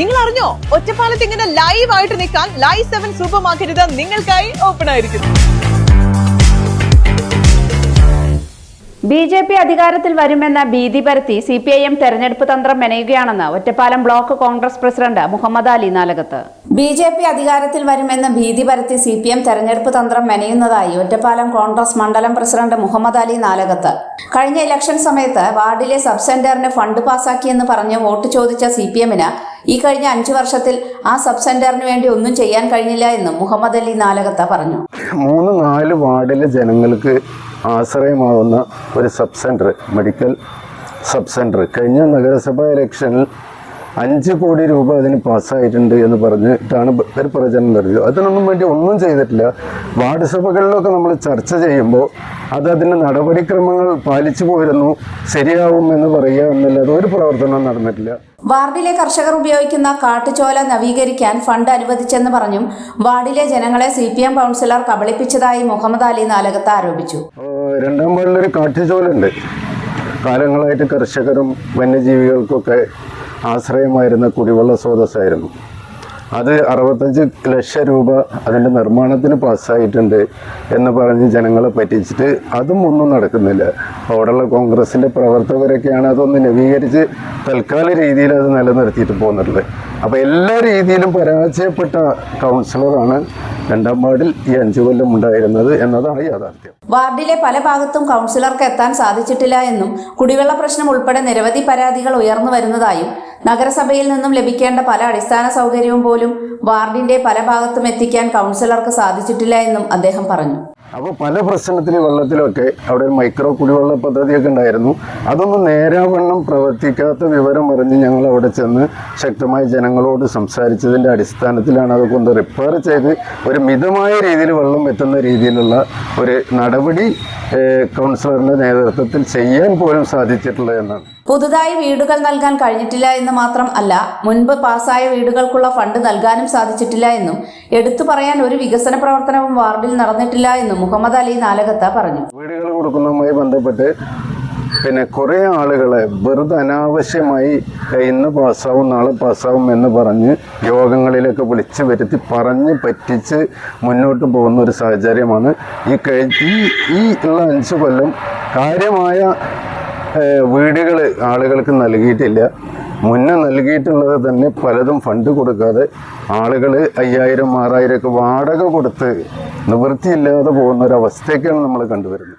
നിങ്ങൾ അറിഞ്ഞോ ഒറ്റപ്പാലത്ത് ഇങ്ങനെ ലൈവ് ആയിട്ട് നിൽക്കാൻ ലൈവ് സെവൻ സൂപ്പർ മാർക്കറ്റ് നിങ്ങൾക്കായി ഓപ്പൺ ആയിരിക്കുന്നു. ബി ജെ പി അധികാരത്തിൽ വരുമെന്ന ഭീതി പരത്തി സി പി ഐ എം തെരഞ്ഞെടുപ്പ് തന്ത്രം മെനയുകയാണെന്ന് Ottapalam block Congress president Muhammad Ali Nalakath. B J P അധികാരത്തിൽ വരുമെന്ന ഭീതി പരത്തി സി പി എം തെരഞ്ഞെടുപ്പ് തന്ത്രം മെനയുന്നതായി ഒറ്റപ്പാലം കോൺഗ്രസ് മണ്ഡലം പ്രസിഡന്റ് മുഹമ്മദ് അലി നാലകത്ത്. കഴിഞ്ഞ ഇലക്ഷൻ സമയത്ത് വാർഡിലെ സബ് സെന്ററിന് ഫണ്ട് പാസാക്കിയെന്ന് പറഞ്ഞ് വോട്ട് ചോദിച്ച സി പി എമ്മിന് ഈ കഴിഞ്ഞ അഞ്ചു വർഷത്തിൽ ആ സബ് സെന്ററിന് വേണ്ടി ഒന്നും ചെയ്യാൻ കഴിഞ്ഞില്ല എന്ന് മുഹമ്മദ് അലി നാലകത്ത പറഞ്ഞു. മൂന്ന് നാല് വാർഡിലെ ജനങ്ങൾക്ക് ആശ്രയമാവുന്ന ഒരു sub centre medical sub centre കഴിഞ്ഞ നഗരസഭാ ഇലക്ഷനിൽ അഞ്ച് കോടി രൂപ അതിന് പാസ്സായിട്ടുണ്ട് എന്ന് പറഞ്ഞിട്ടാണ് ഒരു പ്രചരണം നടത്തിയത്. അതിനൊന്നും വേണ്ടി ഒന്നും ചെയ്തിട്ടില്ല. വാർഡ് സഭകളിലൊക്കെ നമ്മൾ ചർച്ച ചെയ്യുമ്പോൾ അത് അതിന്റെ നടപടിക്രമങ്ങൾ പാലിച്ചു പോയിരുന്നു ശരിയാവും എന്ന് പറയുക എന്നല്ലാതെ ഒരു പ്രവർത്തനം നടന്നിട്ടില്ല. വാർഡിലെ കർഷകർ ഉപയോഗിക്കുന്ന കാട്ടുചോല നവീകരിക്കാൻ ഫണ്ട് അനുവദിച്ചെന്ന് പറഞ്ഞും വാർഡിലെ ജനങ്ങളെ സി പി എം കൗൺസിലർ കബളിപ്പിച്ചതായി മുഹമ്മദ് അലി നാലകത്ത് ആരോപിച്ചു. രണ്ടാം വാർഡിലൊരു കാട്ടുചോലുണ്ട് കാലങ്ങളായിട്ട് കർഷകരും വന്യജീവികൾക്കൊക്കെ ആശ്രയമായിരുന്ന കുടിവെള്ള സ്രോതസ്സായിരുന്നു. അത് അറുപത്തഞ്ച് ലക്ഷം രൂപ അതിന്റെ നിർമ്മാണത്തിന് പാസ്സായിട്ടുണ്ട് എന്ന് പറഞ്ഞ് ജനങ്ങളെ പറ്റിച്ചിട്ട് അതും ഒന്നും നടക്കുന്നില്ല. അവിടെയുള്ള കോൺഗ്രസിന്റെ പ്രവർത്തകരൊക്കെയാണ് അതൊന്ന് നവീകരിച്ച് തൽക്കാല രീതിയിൽ അത് നിലനിർത്തിയിട്ട് പോകുന്നുള്ളത്. അപ്പോൾ എല്ലാ രീതിയിലും പരാജയപ്പെട്ട കൗൺസിലറാണ് രണ്ടാം വാർഡിൽ ഈ അഞ്ചു കൊല്ലം ഉണ്ടായിരുന്നത് എന്നതാണ് യാഥാർത്ഥ്യം. വാർഡിലെ പല ഭാഗത്തും കൗൺസിലർക്ക് എത്താൻ സാധിച്ചിട്ടില്ല എന്നും കുടിവെള്ള പ്രശ്നം ഉൾപ്പെടെ നിരവധി പരാതികൾ ഉയർന്നു വരുന്നതായും നഗരസഭയിൽ നിന്നും ലഭിക്കേണ്ട പല അടിസ്ഥാന സൗകര്യവും പോലും വാർഡിന്റെ പല ഭാഗത്തും എത്തിക്കാൻ കൗൺസിലർക്ക് സാധിച്ചിട്ടില്ല എന്നും അദ്ദേഹം പറഞ്ഞു. അപ്പോൾ പല പ്രശ്നത്തിൽ വെള്ളത്തിലൊക്കെ അവിടെ ഒരു മൈക്രോ കുടിവെള്ള പദ്ധതിയൊക്കെ ഉണ്ടായിരുന്നു. അതൊന്നും നേരാവണ്ണം പ്രവർത്തിക്കാത്ത വിവരം അറിഞ്ഞ് ഞങ്ങൾ അവിടെ ചെന്ന് ശക്തമായി ജനങ്ങളോട് സംസാരിച്ചതിന്റെ അടിസ്ഥാനത്തിലാണ് അതൊക്കെ ഒന്ന് റിപ്പയർ ചെയ്ത് ഒരു മിതമായ രീതിയിൽ വെള്ളം എത്തുന്ന രീതിയിലുള്ള ഒരു നടപടി കൗൺസിലറിന്റെ നേതൃത്വത്തിൽ ചെയ്യാൻ പോലും സാധിച്ചിട്ടുള്ളത് എന്നാണ്. പുതുതായി വീടുകൾ നൽകാൻ കഴിഞ്ഞിട്ടില്ല എന്ന് മാത്രം അല്ല മുൻപ് പാസായ വീടുകൾക്കുള്ള ഫണ്ട് നൽകാനും സാധിച്ചിട്ടില്ല എന്നും എടുത്തു പറയാൻ ഒരു വികസന പ്രവർത്തനവും വാർഡിൽ നടന്നിട്ടില്ല എന്നും മുഹമ്മദ് അലി നാലകത്ത പറഞ്ഞു. വീടുകൾ കൊടുക്കുന്നതുമായി ബന്ധപ്പെട്ട് പിന്നെ കുറേ ആളുകളെ വെറുതെ അനാവശ്യമായി "ഏയ് ഇന്ന് പാസ്സാവും നാളെ പാസ്സാവും എന്ന് പറഞ്ഞ് യോഗങ്ങളിലൊക്കെ വിളിച്ച് വരുത്തി പറഞ്ഞ് പറ്റിച്ച് മുന്നോട്ട് പോകുന്ന ഒരു സാഹചര്യമാണ്. ഈ ഈ ഈ ഉള്ള അഞ്ച് കൊല്ലം കാര്യമായ വീടുകൾ ആളുകൾക്ക് നൽകിയിട്ടില്ല. മുന്നേ നൽകിയിട്ടുള്ളത് തന്നെ പലതും ഫണ്ട് കൊടുക്കാതെ ആളുകൾ അയ്യായിരം ആറായിരം ഒക്കെ വാടക കൊടുത്ത് നിവൃത്തിയില്ലാതെ പോകുന്ന ഒരു അവസ്ഥയൊക്കെയാണ് നമ്മൾ കണ്ടുവരുന്നത്.